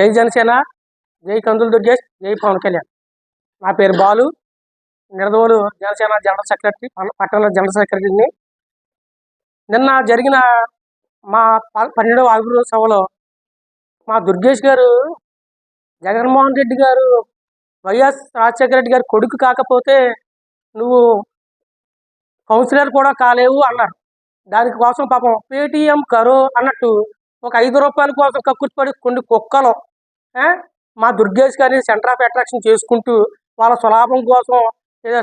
జై జనసేన జై కందులు దుర్గేష్ జై పవన్ కళ్యాణ్. నా పేరు బాలు. నిడదవోలు జనసేన జనరల్ సెక్రటరీ పన- పట్టణ జనరల్ సెక్రటరీని. నిన్న జరిగిన మా ప- పన్నెండవ అభివృద్ధి సభలో మా దుర్గేష్ గారు జగన్మోహన్ రెడ్డి గారు వైఎస్ రాజశేఖర రెడ్డి గారి కొడుకు కాకపోతే నువ్వు కౌన్సిలర్ కూడా కాలేవు అన్నారు. దానికోసం పాపం పేటీఎం కరో అన్నట్టు ఒక ఐదు రూపాయల కోసం కక్కుర్తిపడి కొన్ని కుక్కలు. మా దుర్గేష్ గారిని సెంటర్ ఆఫ్ అట్రాక్షన్ చేసుకుంటూ వాళ్ళ స్వలాభం కోసం ఏదో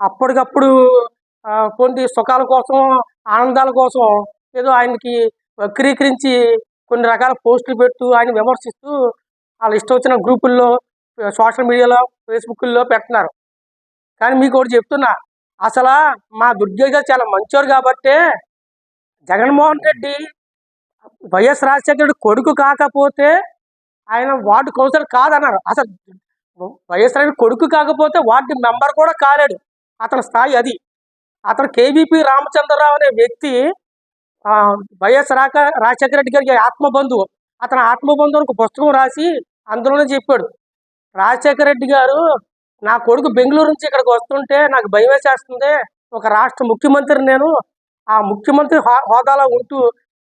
అప్పటికప్పుడు కొన్ని సుఖాల కోసం ఆనందాల కోసం ఏదో ఆయనకి వక్రీకరించి కొన్ని రకాల పోస్టులు పెడుతూ ఆయన విమర్శిస్తూ వాళ్ళ ఇష్టం వచ్చిన గ్రూపుల్లో సోషల్ మీడియాలో ఫేస్బుక్లో పెడుతున్నారు కానీ మీకు ఒకటి చెప్తున్నా అసలు మా దుర్గేష్ గారు చాలా మంచోరు కాబట్టే జగన్మోహన్ రెడ్డి వైఎస్ రాజశేఖర రెడ్డి కొడుకు కాకపోతే ఆయన వార్డు కౌన్సిలర్ కాదన్నారు. అసలు వైఎస్ కొడుకు కాకపోతే వార్డు మెంబర్ కూడా కాలేడు. అతని స్థాయి అది. అతను కేవీపీ రామచంద్రరావు అనే వ్యక్తి వైఎస్ రాక రాజశేఖర రెడ్డి గారికి ఆత్మబంధువు. అతను ఆత్మబంధువు ఒక పుస్తకం రాసి అందులోనే చెప్పాడు. రాజశేఖర రెడ్డి గారు నా కొడుకు బెంగళూరు నుంచి ఇక్కడికి వస్తుంటే నాకు భయం వేసేస్తుంది. ఒక రాష్ట్ర ముఖ్యమంత్రి నేను ఆ ముఖ్యమంత్రి హోదాలో ఉంటూ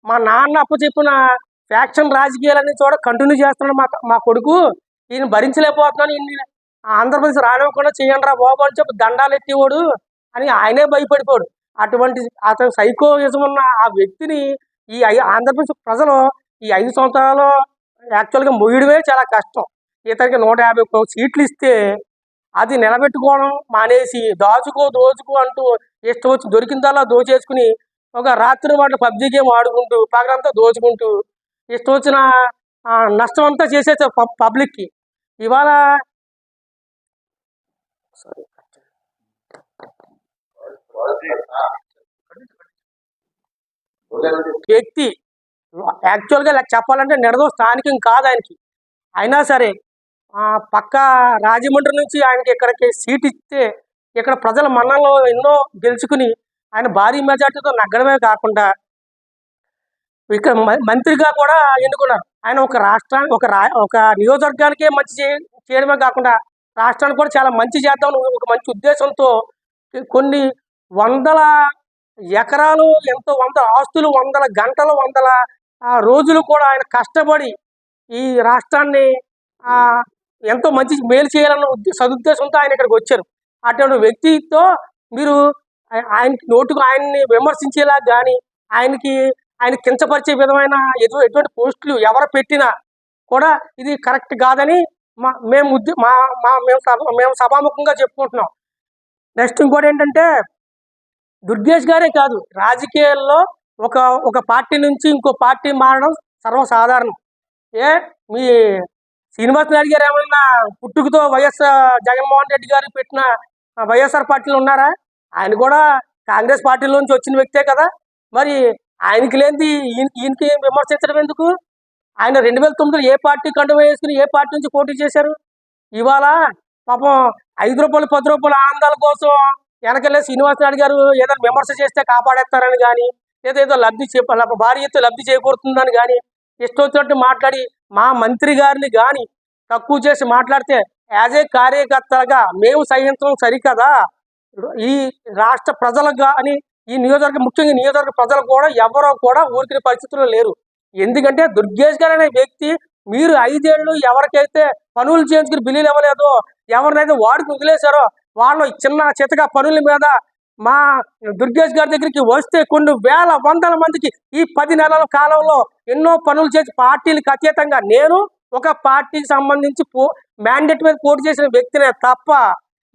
మా నాన్న అప్పచెప్పిన ఫ్యాక్షన్ రాజకీయాలన్నీ చూడ కంటిన్యూ చేస్తున్నాడు మా మా కొడుకు. ఈయన భరించలేకపోతున్నాను ఈయన ఆంధ్రప్రదేశ్ రానివ్వకుండా చేయండి రా బాబు అని చెప్పి దండాలు ఎత్తేవాడు అని ఆయనే భయపడిపోడు. అటువంటి అతను సైకోయిజం ఉన్న ఆ వ్యక్తిని ఈ ఆంధ్రప్రదేశ్ ప్రజలు ఈ ఐదు సంవత్సరాలు యాక్చువల్గా మొయ్యడమే చాలా కష్టం. ఇతనికి నూట యాభై సీట్లు ఇస్తే అది నిలబెట్టుకోవడం మానేసి దాచుకో దోచుకో అంటూ ఇష్టం వచ్చి దొరికిందల్లా దోచేసుకుని ఒక రాత్రి వాటి పబ్జి గేమ్ ఆడుకుంటూ పగలంతా దోచుకుంటూ ఇష్టం వచ్చిన నష్టం అంతా చేసేది పబ్లిక్కి. ఇవాళ సారీ. వ్యక్తి యాక్చువల్గా ఇలా చెప్పాలంటే నిడదో స్థానికం కాదు ఆయనకి. అయినా సరే పక్క రాజమండ్రి నుంచి ఆయనకి ఇక్కడికి సీట్ ఇస్తే ఇక్కడ ప్రజల మన్నలో ఎన్నో గెలుచుకుని ఆయన భారీ మెజార్టీతో నగ్గడమే కాకుండా ఇక్కడ మంత్రిగా కూడా ఎన్నుకున్నారు. ఆయన ఒక రాష్ట్రానికి ఒక రా ఒక నియోజకవర్గానికే మంచి చేయడమే కాకుండా రాష్ట్రానికి కూడా చాలా మంచి చేద్దాం ఒక మంచి ఉద్దేశంతో కొన్ని వందల ఎకరాలు ఎంతో వందల ఆస్తులు వందల గంటలు వందల రోజులు కూడా ఆయన కష్టపడి ఈ రాష్ట్రాన్ని ఎంతో మంచి మేలు చేయాలన్న సదుద్దేశంతో ఆయన ఇక్కడికి వచ్చారు. అటువంటి వ్యక్తితో మీరు ఆయనకి నోటుకు ఆయన్ని విమర్శించేలా కానీ ఆయనకి ఆయన కించపరిచే విధమైన ఎటు ఎటువంటి పోస్టులు ఎవరు పెట్టినా కూడా ఇది కరెక్ట్ కాదని మా మేము ఉద్య మా మా మేము సభ మేము సభాముఖంగా చెప్పుకుంటున్నాం. నెక్స్ట్ ఇంకోటి ఏంటంటే దుర్గేష్ గారే కాదు రాజకీయాల్లో ఒక ఒక పార్టీ నుంచి ఇంకో పార్టీ మారడం సర్వసాధారణం. ఏ మీ శ్రీనివాస్ నాయుడు గారు ఏమైనా పుట్టుకతో వైఎస్ జగన్మోహన్ రెడ్డి గారు పెట్టిన వైఎస్ఆర్ పార్టీలు ఉన్నారా? ఆయన కూడా కాంగ్రెస్ పార్టీలోంచి వచ్చిన వ్యక్తే కదా. మరి ఆయనకి లేనిది ఈయనకి ఏం విమర్శించడం ఎందుకు? ఆయన రెండు వేల తొమ్మిదిలో ఏ పార్టీ కండువ వేసుకుని ఏ పార్టీ నుంచి పోటీ చేశారు? ఇవాళ పాపం ఐదు రూపాయలు పది రూపాయల ఆనందాల కోసం వెనకెళ్ళే శ్రీనివాస్ గారు ఏదైనా విమర్శ చేస్తే కాపాడేస్తారని కానీ ఏదో ఏదో లబ్ధి చెప్పాలి భారీ ఎత్తు లబ్ధి చేకూరుతుందని కానీ ఇష్టం వచ్చినట్టు మాట్లాడి మా మంత్రి గారిని కానీ తక్కువ చేసి మాట్లాడితే యాజ్ ఏ కార్యకర్తగా మేము సహించడం సరికదా? ఈ రాష్ట్ర ప్రజలకు కానీ ఈ నియోజకవర్గ ముఖ్యంగా నియోజకవర్గ ప్రజలు కూడా ఎవరో కూడా ఊరికిన పరిస్థితుల్లో లేరు. ఎందుకంటే దుర్గేష్ గారు అనే వ్యక్తి మీరు ఐదేళ్ళు ఎవరికైతే పనులు చేయించుకుని బిల్లులు ఇవ్వలేదు ఎవరినైతే వాడికి వదిలేశారో వాళ్ళు చిన్న చితగా పనుల మీద మా దుర్గేష్ గారి దగ్గరికి వస్తే కొన్ని వేల వందల మందికి ఈ పది నెలల కాలంలో ఎన్నో పనులు చేసి పార్టీలకు అతీతంగా నేను ఒక పార్టీకి సంబంధించి పో మ్యాండేట్ మీద పోటీ చేసిన వ్యక్తినే తప్ప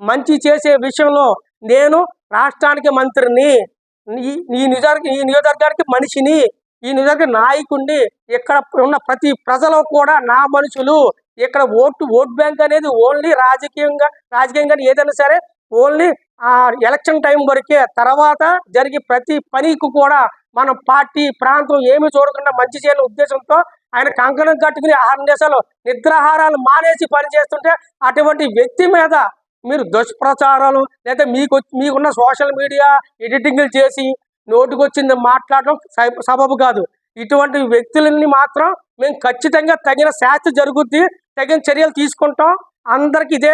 మంచి చేసే విషయంలో నేను రాష్ట్రానికి మంత్రిని. ఈ నిజానికి ఈ నియోజకవర్గానికి మనిషిని ఈ నిజానికి నాయకుడిని ఇక్కడ ఉన్న ప్రతి ప్రజలు కూడా నా మనుషులు ఇక్కడ ఓటు ఓట్ బ్యాంక్ అనేది ఓన్లీ రాజకీయంగా రాజకీయంగా ఏదైనా సరే ఓన్లీ ఆ ఎలక్షన్ టైం వరకే. తర్వాత జరిగే ప్రతి పనికి కూడా మన పార్టీ ప్రాంతం ఏమి చూడకుండా మంచి చేయాలని ఉద్దేశంతో ఆయన కంకణం కట్టుకుని ఆరు దేశాలు నిద్రాహారాలు మానేసి పనిచేస్తుంటే అటువంటి వ్యక్తి మీద మీరు దుష్ప్రచారాలు లేదా మీకు వచ్చి- మీకున్న సోషల్ మీడియా ఎడిటింగ్లు చేసి నోటికొచ్చింది మాట్లాడడం సబబు కాదు. ఇటువంటి వ్యక్తులని మాత్రం మేము ఖచ్చితంగా తగిన శాస్తి జరుగుద్ది తగిన చర్యలు తీసుకుంటాం. అందరికి ఇదే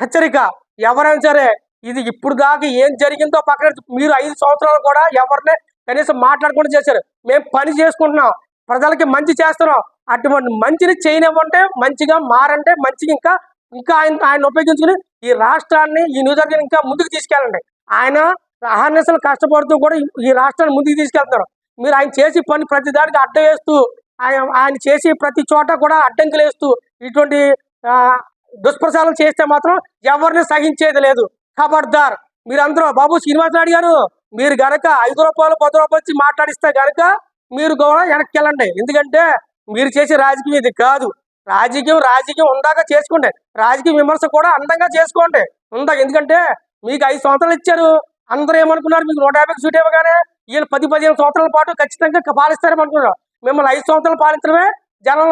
హెచ్చరిక. ఎవరైనా సరే ఇది ఇప్పుడు దాకా ఏం జరిగిందో పక్కన మీరు ఐదు సంవత్సరాలు కూడా ఎవరిని కనీసం మాట్లాడకుండా చేశారు. మేము పని చేసుకుంటున్నాం. ప్రజలకి మంచి చేస్తున్నాం. అటువంటి మంచిని చేయనివ్వంటే మంచిగా మారంటే మంచిగా ఇంకా ఇంకా ఆయన ఆయన ఉపయోగించుకుని ఈ రాష్ట్రాన్ని ఈ నియోజకవర్గాన్ని ఇంకా ముందుకు తీసుకెళ్ళండి. ఆయన అహర్నిశలు కష్టపడుతూ కూడా ఈ- రాష్ట్రాన్ని ముందుకు తీసుకెళ్తున్నారు. మీరు ఆయన చేసి పని ప్రతి దానికి అడ్డం వేస్తూ ఆయన ఆయన చేసి ప్రతి చోట కూడా అడ్డంకులు వేస్తూ ఇటువంటి దుష్ప్రచారం చేస్తే మాత్రం ఎవరిని సహించేది లేదు. ఖబర్దార్ మీరందరూ బాబు శ్రీనివాస్ నాయుడు గారు మీరు గనక ఐదు రూపాయలు పది రూపాయలు వచ్చి మాట్లాడిస్తే గనక మీరు కూడా వెనక్కి వెళ్ళండి. ఎందుకంటే మీరు చేసే రాజకీయం ఇది కాదు. రాజకీయం రాజకీయం ఉందాక చేసుకోండి రాజకీయ విమర్శ కూడా అందంగా చేసుకోండి. ఉందా ఎందుకంటే మీకు ఐదు సంవత్సరాలు ఇచ్చారు. అందరూ ఏమనుకున్నారు? మీకు నూట యాభై సీట్ ఇవ్వగానే వీళ్ళు పది పదిహేను సంవత్సరాల పాటు ఖచ్చితంగా పాలిస్తారని అనుకున్నారు. మిమ్మల్ని ఐదు సంవత్సరాలు పాలించడమే జనం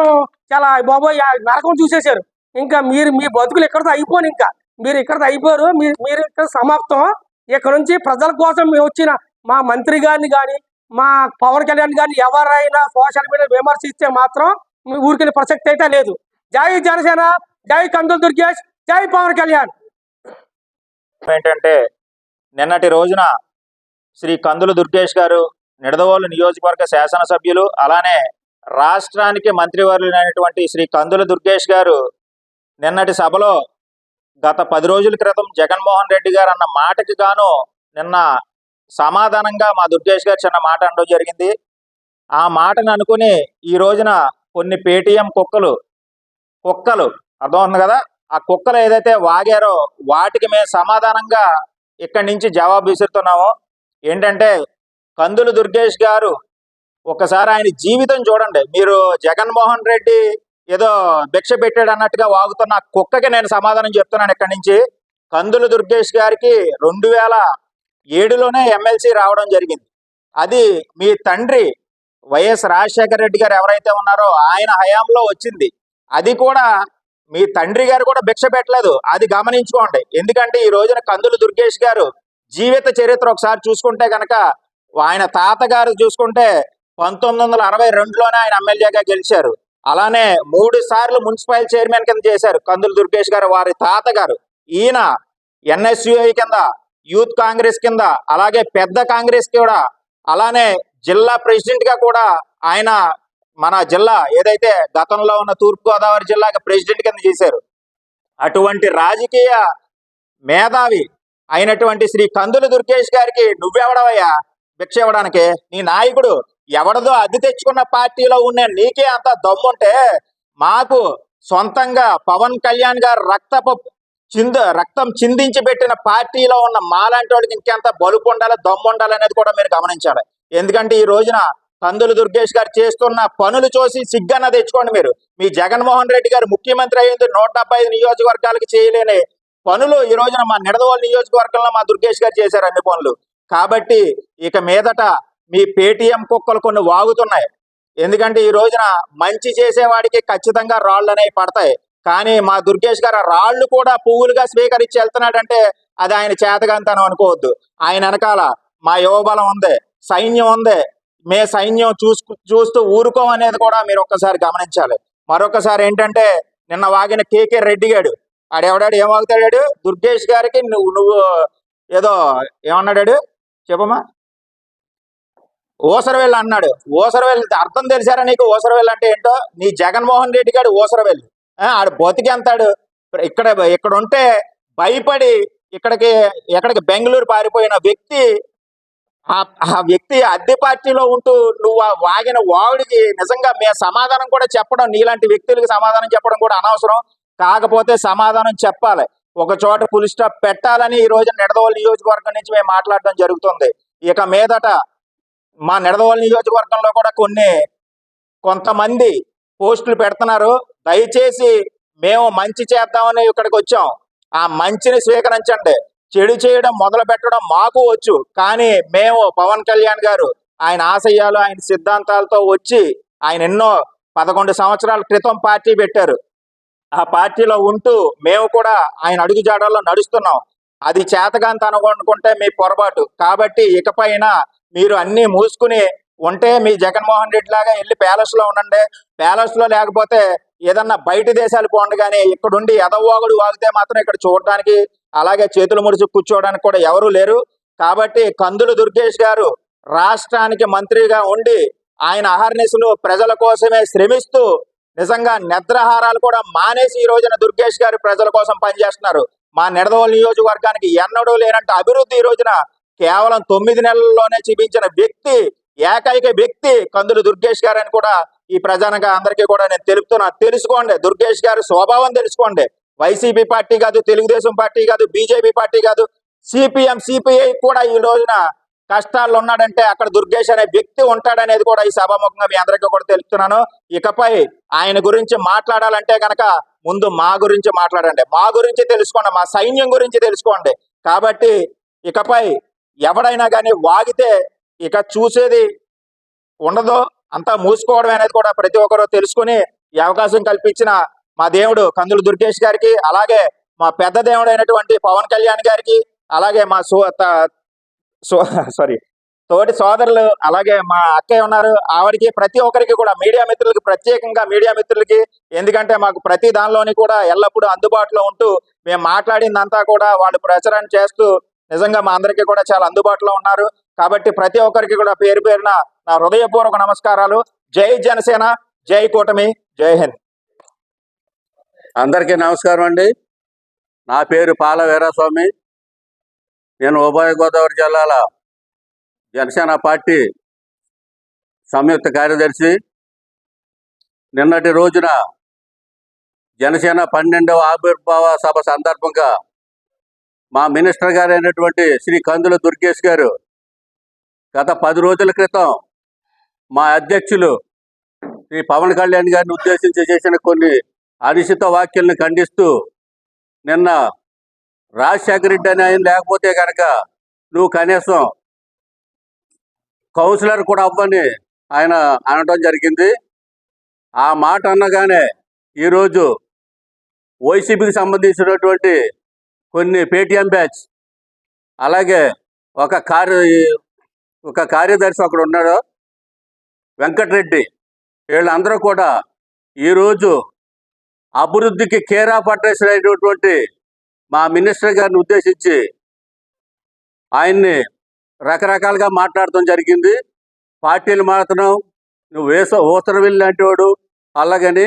చాలా బాబోయ్ నరకం చూసేశారు. ఇంకా మీరు మీ బతుకులు ఇక్కడితో అయిపోను ఇంకా. మీరు ఇక్కడితో అయిపోరు. మీరు మీరు ఇక్కడ సమాప్తం. ఇక్కడ నుంచి ప్రజల కోసం మేము వచ్చిన మా మంత్రి గారిని కానీ మా పవన్ కళ్యాణ్ గారిని ఎవరైనా సోషల్ మీడియా విమర్శిస్తే మాత్రం ఊరికెళ్ళి ప్రసక్తి అయితే లేదు. జై జనసేన జై కందుల దుర్గేష్ జై పవన్ కళ్యాణ్. ఏంటంటే నిన్నటి రోజున శ్రీ కందుల దుర్గేష్ గారు నిడదవోలు నియోజకవర్గ శాసనసభ్యులు అలానే రాష్ట్రానికి మంత్రివర్యులైనటువంటి శ్రీ కందుల దుర్గేష్ గారు నిన్నటి సభలో గత పది రోజుల క్రితం జగన్మోహన్ రెడ్డి గారు అన్న మాటకి గాను నిన్న సమాధానంగా మా దుర్గేష్ గారు చిన్న మాట అనడం జరిగింది. ఆ మాటను అనుకుని ఈ రోజున కొన్ని పేటీఎం కుక్కలు కుక్కలు అర్థమవుతుంది కదా? ఆ కుక్కలు ఏదైతే వాగారో వాటికి మేము సమాధానంగా ఇక్కడి నుంచి జవాబు విసురుతున్నాము. ఏంటంటే కందులు దుర్గేష్ గారు ఒకసారి ఆయన జీవితం చూడండి. మీరు జగన్మోహన్ రెడ్డి ఏదో భిక్ష పెట్టాడు అన్నట్టుగా వాగుతున్న కుక్కకి నేను సమాధానం చెప్తున్నాను ఇక్కడి నుంచి. కందులు దుర్గేష్ గారికి రెండు వేల ఏడులోనే ఎమ్మెల్సీ రావడం జరిగింది. అది మీ తండ్రి వైఎస్ రాజశేఖర రెడ్డి గారు ఎవరైతే ఉన్నారో ఆయన హయాంలో వచ్చింది. అది కూడా మీ తండ్రి గారు కూడా భిక్ష పెట్టలేదు. అది గమనించుకోండి. ఎందుకంటే ఈ రోజున కందులు దుర్గేష్ గారు జీవిత చరిత్ర ఒకసారి చూసుకుంటే కనుక ఆయన తాతగారు చూసుకుంటే పంతొమ్మిది వందల అరవై రెండులోనే ఆయన ఎమ్మెల్యేగా గెలిచారు. అలానే మూడు సార్లు మున్సిపల్ చైర్మన్ కింద చేశారు కందులు దుర్గేష్ గారు వారి తాతగారు. ఈయన ఎన్ఎస్యుఐ కింద యూత్ కాంగ్రెస్ కింద అలాగే పెద్ద కాంగ్రెస్ కూడా అలానే జిల్లా ప్రెసిడెంట్గా కూడా ఆయన మన జిల్లా ఏదైతే గతంలో ఉన్న తూర్పు గోదావరి జిల్లాకి ప్రెసిడెంట్ కింద చేశారు. అటువంటి రాజకీయ మేధావి అయినటువంటి శ్రీ కందుల దుర్గేష్ గారికి నువ్వెవడవయ్యా? భిక్ష ఇవ్వడానికి. నీ నాయకుడు ఎవడదో అద్దె తెచ్చుకున్న పార్టీలో ఉన్న నీకే అంత దమ్ముంటే మాకు సొంతంగా పవన్ కళ్యాణ్ గారు రక్తపు చింద రక్తం చిందించి పెట్టిన పార్టీలో ఉన్న మాలాంటి వాడికి ఇంకెంత బలుపు ఉండాలి దమ్ము ఉండాలి అనేది కూడా మీరు గమనించాలి. ఎందుకంటే ఈ రోజున కందులు దుర్గేష్ గారు చేస్తున్న పనులు చూసి సిగ్గన్న తెచ్చుకోండి మీరు. మీ జగన్మోహన్ రెడ్డి గారు ముఖ్యమంత్రి అయ్యింది నూట డెబ్బై ఐదు నియోజకవర్గాలకు చేయలేని పనులు ఈ రోజున మా నిడదవోలు నియోజకవర్గంలో మా దుర్గేష్ గారు చేశారు అన్ని పనులు. కాబట్టి ఇక మీదట మీ పేటీఎం కుక్కలు కొన్ని వాగుతున్నాయి. ఎందుకంటే ఈ రోజున మంచి చేసేవాడికి ఖచ్చితంగా రాళ్ళు అనేవి పడతాయి. కానీ మా దుర్గేష్ గారు రాళ్ళు కూడా పువ్వులుగా స్వీకరించి వెళ్తున్నాడంటే అది ఆయన చేతగంతనం అనుకోవద్దు. ఆయన వెనకాల మా యువబలం ఉంది. సైన్యం ఉంది. మే సైన్యం చూసుకు చూస్తూ ఊరుకోమనేది కూడా మీరు ఒక్కసారి గమనించాలి. మరొకసారి ఏంటంటే నిన్న వాగిన కేకే రెడ్డి గాడు ఆడెవడాడు? ఏం వాగుతాడాడు? దుర్గేష్ గారికి నువ్వు నువ్వు ఏదో ఏమన్నాడాడు? చెప్పమ్మా. ఓసరవెల్లి అన్నాడు. ఓసరవెల్లి అర్థం తెలిసారా నీకు? ఓసరవెల్లి అంటే ఏంటో? నీ జగన్మోహన్ రెడ్డి గారు ఓసరవెల్లి. ఆడు బతికెంతాడు? ఇక్కడ ఇక్కడ ఉంటే భయపడి ఇక్కడికి ఎక్కడికి బెంగళూరు పారిపోయిన వ్యక్తి ఆ ఆ వ్యక్తి అద్దె పార్టీలో ఉంటూ నువ్వు వాగిన వాగుడికి నిజంగా మే సమాధానం కూడా చెప్పడం నీలాంటి వ్యక్తులకు సమాధానం చెప్పడం కూడా అనవసరం. కాకపోతే సమాధానం చెప్పాలి. ఒక చోట పులి స్టాప్ పెట్టాలని ఈ రోజు నిడదవోలు నియోజకవర్గం నుంచి మేము మాట్లాడడం జరుగుతుంది. ఇక మీదట మా నిడదవోలు నియోజకవర్గంలో కూడా కొన్ని కొంతమంది పోస్టులు పెడుతున్నారు. దయచేసి మేము మంచి చేద్దామని ఇక్కడికి వచ్చాం. ఆ మంచిని స్వీకరించండి. చెడు చేయడం మొదలు పెట్టడం మాకు వచ్చు. కానీ మేము పవన్ కళ్యాణ్ గారు ఆయన ఆశయాలు ఆయన సిద్ధాంతాలతో వచ్చి ఆయన ఎన్నో పదకొండు సంవత్సరాల క్రితం పార్టీ పెట్టారు. ఆ పార్టీలో ఉంటూ మేము కూడా ఆయన అడుగుజాడల్లో నడుస్తున్నాం. అది చేతగాంత అనుకుంటే మీ పొరపాటు. కాబట్టి ఇకపైన మీరు అన్ని మూసుకుని ఉంటే మీ జగన్మోహన్ రెడ్డి లాగా వెళ్ళి ప్యాలెస్లో ఉండండి. ప్యాలెస్లో లేకపోతే ఏదన్నా బయట దేశాలు పోండి కానీ ఇక్కడుండి ఎదవాగుడు వాగితే మాత్రం ఇక్కడ చూడడానికి అలాగే చేతులు ముడిచి కూర్చోవడానికి కూడా ఎవరూ లేరు. కాబట్టి కందులు దుర్గేష్ గారు రాష్ట్రానికి మంత్రిగా ఉండి ఆయన అహర్నిశలు ప్రజల కోసమే శ్రమిస్తూ నిజంగా నిద్రహారాలు కూడా మానేసి ఈ రోజున దుర్గేష్ గారు ప్రజల కోసం పనిచేస్తున్నారు. మా నిడదవోలు నియోజకవర్గానికి ఎన్నడూ లేనంటే అభివృద్ధి ఈ రోజున కేవలం తొమ్మిది నెలల్లోనే చూపించిన వ్యక్తి ఏకైక వ్యక్తి కందులు దుర్గేష్ గారు అని కూడా ఈ ప్రజానంగా అందరికీ కూడా నేను తెలుపుతున్నా. తెలుసుకోండి దుర్గేష్ గారి స్వభావం తెలుసుకోండి. వైసీపీ పార్టీ కాదు తెలుగుదేశం పార్టీ కాదు బీజేపీ పార్టీ కాదు సిపిఎం సిపిఐ కూడా ఈ రోజున కష్టాల్లో ఉన్నాడంటే అక్కడ దుర్గేష్ అనే వ్యక్తి ఉంటాడనేది కూడా ఈ సభాముఖంగా మీ అందరికీ కూడా తెలుపుతున్నాను. ఇకపై ఆయన గురించి మాట్లాడాలంటే కనుక ముందు మా గురించి మాట్లాడండి. మా గురించి తెలుసుకోండి మా సైన్యం గురించి తెలుసుకోండి. కాబట్టి ఇకపై ఎవడైనా కానీ వాగితే ఇక చూసేది ఉండదు అంతా మూసుకోవడం అనేది కూడా ప్రతి ఒక్కరూ తెలుసుకుని ఈ అవకాశం కల్పించిన మా దేవుడు కందులు దుర్గేష్ గారికి అలాగే మా పెద్ద దేవుడు అయినటువంటి పవన్ కళ్యాణ్ గారికి అలాగే మా సో త- సో సారీ తోటి సోదరులు అలాగే మా అక్కయ్య ఉన్నారు. ఆవిడకి ప్రతి ఒక్కరికి కూడా మీడియా మిత్రులకి ప్రత్యేకంగా మీడియా మిత్రులకి ఎందుకంటే మాకు ప్రతి దానిలోని కూడా ఎల్లప్పుడూ అందుబాటులో ఉంటూ మేము మాట్లాడిందంతా కూడా వాళ్ళు ప్రచారం చేస్తూ నిజంగా మా అందరికీ కూడా చాలా అందుబాటులో ఉన్నారు. కాబట్టి ప్రతి ఒక్కరికి కూడా పేరు పేరున నా హృదయపూర్వక నమస్కారాలు. జై జనసేన జై కూటమి జై హింద్. అందరికీ నమస్కారం అండి. నా పేరు పాల వీరాస్వామి. నేను ఉభయ గోదావరి జిల్లాల జనసేన పార్టీ సంయుక్త కార్యదర్శి. నిన్నటి రోజున జనసేన పన్నెండవ ఆవిర్భావ సభ సందర్భంగా మా మినిస్టర్ గారు అయినటువంటి శ్రీ కందుల దుర్గేష్ గారు గత పది రోజుల క్రితం మా అధ్యక్షులు శ్రీ పవన్ కళ్యాణ్ గారిని ఉద్దేశించి చేసిన కొన్ని అనిశ్చిత వ్యాఖ్యలను ఖండిస్తూ నిన్న రాజశేఖర రెడ్డి అని ఆయన లేకపోతే కనుక నువ్వు కనీసం కౌన్సిలర్ కూడా అవ్వని ఆయన అనడం జరిగింది. ఆ మాట అనగానే ఈరోజు వైసీపీకి సంబంధించినటువంటి కొన్ని పేటిఎం బ్యాచ్ అలాగే ఒక కార్య ఒక కార్యదర్శి అక్కడ ఉన్నాడు వెంకటరెడ్డి. వీళ్ళందరూ కూడా ఈరోజు అభివృద్ధికి కేరా పట్టేసిన అయినటువంటి మా మినిస్టర్ గారిని ఉద్దేశించి ఆయన్ని రకరకాలుగా మాట్లాడటం జరిగింది. పార్టీలు మాత్రం నువ్వు వేస ఊసరవిల్లి లాంటి వాడు. అలాగని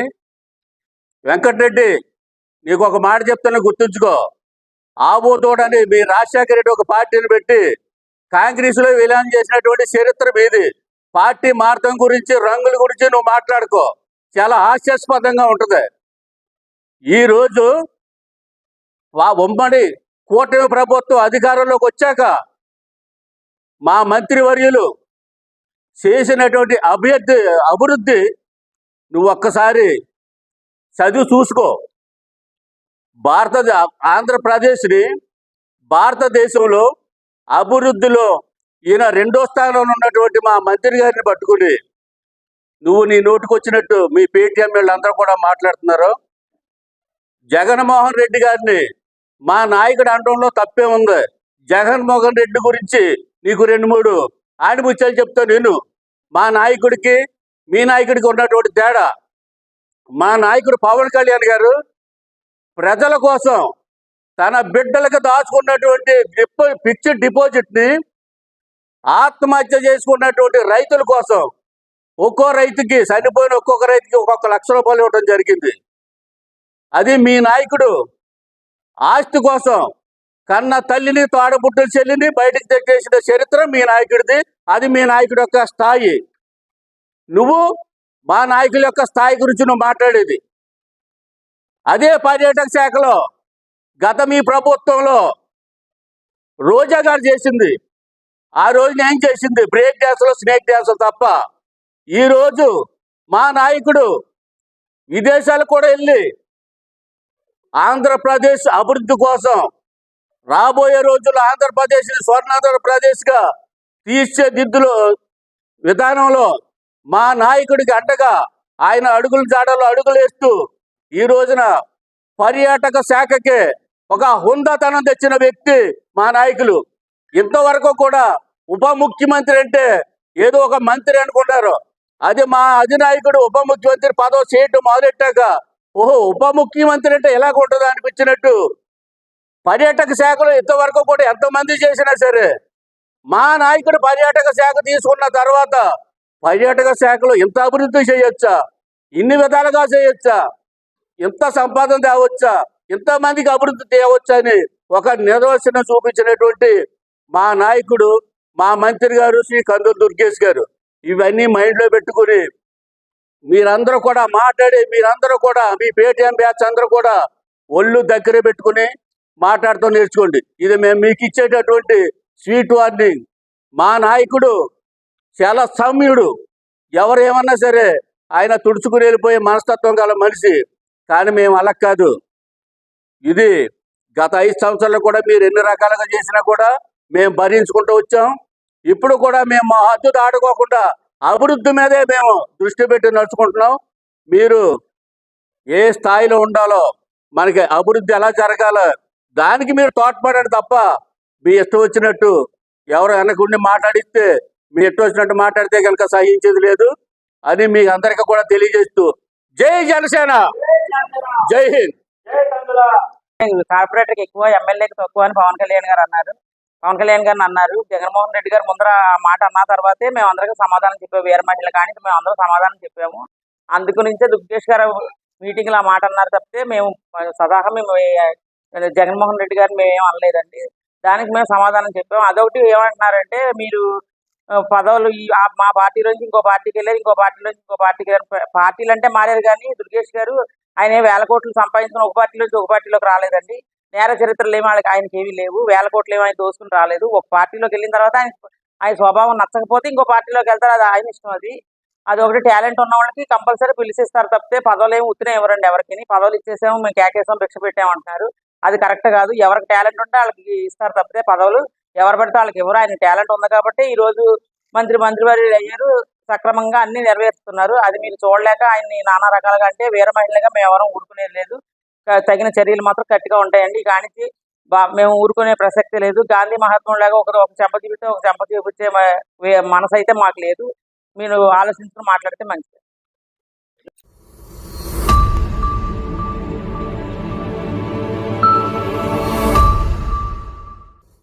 వెంకటరెడ్డి నీకు ఒక మాట చెప్తాను గుర్తుంచుకో. ఆబోతోడని మీ రాజశేఖర రెడ్డి ఒక పార్టీని పెట్టి కాంగ్రెస్లో విలీనం చేసినటువంటి చరిత్ర మీది. పార్టీ మార్గం గురించి రంగుల గురించి నువ్వు మాట్లాడుకో. చాలా హాస్యాస్పదంగా ఉంటుంది. ఈరోజు వా ఉమ్మడి కూటమి ప్రభుత్వం అధికారంలోకి వచ్చాక మా మంత్రివర్యులు చేసినటువంటి అభ్యర్థి అభివృద్ధి నువ్వు ఒక్కసారి చదివి చూసుకో. భారత ఆంధ్రప్రదేశ్ని భారతదేశంలో అభివృద్ధిలో ఈయన రెండో స్థానంలో ఉన్నటువంటి మా మంత్రి గారిని పట్టుకుని నువ్వు నీ నోటికొచ్చినట్టు మీ పేటీఎం వీళ్ళందరూ కూడా మాట్లాడుతున్నారు. జగన్మోహన్ రెడ్డి గారిని మా నాయకుడు అనడంలో తప్పే ఉంది. జగన్మోహన్ రెడ్డి గురించి నీకు రెండు మూడు ఆడిపుచ్చాలు చెప్తా నేను. మా నాయకుడికి మీ నాయకుడికి ఉన్నటువంటి తేడా. మా నాయకుడు పవన్ కళ్యాణ్ గారు ప్రజల కోసం తన బిడ్డలకు దాచుకున్నటువంటి డిపో ఫిక్స్డ్ డిపాజిట్ని ఆత్మహత్య చేసుకున్నటువంటి రైతుల కోసం ఒక్కో రైతుకి చనిపోయిన ఒక్కొక్క రైతుకి ఒక్కొక్క లక్ష రూపాయలు ఇవ్వడం జరిగింది. అది మీ నాయకుడు. ఆస్తి కోసం కన్న తల్లిని తోడబుట్టలు చెల్లిని బయటకు తెచ్చేసిన చరిత్ర మీ నాయకుడిది. అది మీ నాయకుడి యొక్క స్థాయి. నువ్వు మా నాయకుల యొక్క స్థాయి గురించి నువ్వు మాట్లాడేది. అదే పర్యాటక శాఖలో గత మీ ప్రభుత్వంలో రోజా గారు చేసింది. ఆ రోజు ఏం చేసింది. బ్రేక్ డ్యాన్స్లో స్నేక్ డ్యాన్స్ తప్ప ఈ రోజు మా నాయకుడు విదేశాలకు కూడా వెళ్ళి ఆంధ్రప్రదేశ్ అభివృద్ధి కోసం రాబోయే రోజుల్లో ఆంధ్రప్రదేశ్ స్వర్ణాంధ్రప్రదేశ్గా తీర్చేదిద్దులు విధానంలో మా నాయకుడికి అండగా ఆయన అడుగుల జాడలో అడుగులు వేస్తూ ఈ రోజున పర్యాటక శాఖకి ఒక హుందాతనం తెచ్చిన వ్యక్తి మా నాయకులు. ఇంతవరకు కూడా ఉప ముఖ్యమంత్రి అంటే ఏదో ఒక మంత్రి అనుకుంటారు. అది మా అధినాయకుడు ఉప ముఖ్యమంత్రి పదవి చేయటం మొదలెట్టాక ఓహో ఉప ముఖ్యమంత్రి అంటే ఎలాగ ఉంటుందో అనిపించినట్టు. పర్యాటక శాఖలో ఇంతవరకు కూడా ఎంతమంది చేసినా సరే మా నాయకుడు పర్యాటక శాఖ తీసుకున్న తర్వాత పర్యాటక శాఖలో ఇంత అభివృద్ధి చేయొచ్చా? ఇన్ని విధాలుగా చేయొచ్చా? ఇంత సంపాదన తేవచ్చా? ఇంతమందికి అభివృద్ధి తేవచ్చా అని ఒక నిదర్శనం చూపించినటువంటి మా నాయకుడు మా మంత్రి గారు శ్రీ కందులు దుర్గేష్ గారు. ఇవన్నీ మైండ్లో పెట్టుకుని మీరందరూ కూడా మాట్లాడి మీరందరూ కూడా మీ పేటిఎం బ్యాచ్ అందరూ కూడా ఒళ్ళు దగ్గర పెట్టుకుని మాట్లాడుతూ నేర్చుకోండి. ఇది మేము మీకు ఇచ్చేటటువంటి స్వీట్ వార్నింగ్. మా నాయకుడు చాలా సౌమ్యుడు. ఎవరు ఏమన్నా సరే ఆయన తుడుచుకుని వెళ్ళిపోయే మనస్తత్వం గల మనిషి. కానీ మేము అలా కాదు. ఇది గత ఐదు సంవత్సరాలు కూడా మీరు ఎన్ని రకాలుగా చేసినా కూడా మేము భరించుకుంటూ వచ్చాం. ఇప్పుడు కూడా మేము మా హద్దు దాటుకోకుండా అభివృద్ధి మీదే మేము దృష్టి పెట్టి నడుచుకుంటున్నాం. మీరు ఏ స్థాయిలో ఉండాలో మనకి అభివృద్ధి ఎలా జరగాలో దానికి మీరు తోడ్పడండి తప్ప మీ ఇష్టం వచ్చినట్టు ఎవరు వెనకుండి మాట్లాడిస్తే మీ ఇష్టం వచ్చినట్టు మాట్లాడితే కనుక సహించేది లేదు అని మీ అందరికీ కూడా తెలియజేస్తూ జై జనసేన! జై హింద్! కార్పొరేటర్కి ఎక్కువ ఎమ్మెల్యేకి తక్కువ అని పవన్ కళ్యాణ్ గారు అన్నారు. పవన్ కళ్యాణ్ గారిని అన్నారు. జగన్మోహన్ రెడ్డి గారు ముందర ఆ మాట అన్న తర్వాతే మేము అందరికీ సమాధానం చెప్పాము. వీర మహిళ కానీ మేము అందరం సమాధానం చెప్పాము. అందుకు నుంచే దుర్గేష్ గారు మీటింగ్లో ఆ మాట అన్నారు తప్పితే మేము సదాహా మేము జగన్మోహన్ రెడ్డి గారిని మేము ఏం అనలేదండి. దానికి మేము సమాధానం చెప్పాము. అదొకటి ఏమంటున్నారంటే మీరు పదవులు ఈ మా పార్టీ నుంచి ఇంకో పార్టీకి వెళ్ళారు ఇంకో పార్టీ నుంచి ఇంకో పార్టీకి వెళ్ళారు. పార్టీలు అంటే మారారు కానీ దుర్గేష్ గారు ఆయన వేల కోట్లు సంపాదించుకుని ఒక పార్టీ నుంచి ఒక పార్టీలోకి రాలేదండి. నేర చరిత్రలు ఏమి వాళ్ళకి ఆయనకి ఏమీ లేవు. వేల కోట్లు ఏమి ఆయన దోసుకుని రాలేదు. ఒక పార్టీలోకి వెళ్ళిన తర్వాత ఆయన ఆయన స్వభావం నచ్చకపోతే ఇంకో పార్టీలోకి వెళ్తారు. అది ఆయన ఇష్టం అది. అది ఒకటి టాలెంట్ ఉన్న వాళ్ళకి కంపల్సరీ పిలిచిస్తారు తప్పితే పదవులు ఏమి ఉత్తినే ఎవరండి ఎవరికి పదవులు ఇచ్చేసాము మేము కేకేసాం భిక్ష పెట్టామంటున్నారు. అది కరెక్ట్ కాదు. ఎవరికి టాలెంట్ ఉంటే వాళ్ళకి ఇస్తారు తప్పితే పదవులు. ఎవరు పడితే వాళ్ళకి ఎవరు ఆయన టాలెంట్ ఉంది కాబట్టి ఈ రోజు మంత్రి వారి అయ్యారు. సక్రమంగా అన్ని నెరవేరుస్తున్నారు. అది మీరు చూడలేక ఆయన్ని నానా రకాలుగా అంటే వీర మహిళగా మేము ఎవరూ ఊరుకునేది లేదు. తగిన చర్యలు మాత్రం గట్టిగా ఉంటాయండి. కానించి బా మేము ఊరుకునే ప్రసక్తి లేదు. గాంధీ మహాత్ములాగా ఒకరు ఒక చెంప చూపితే ఒక చెంప చూపించే మనసు అయితే మాకు లేదు. మీరు ఆలోచించుకుని మాట్లాడితే మంచిది.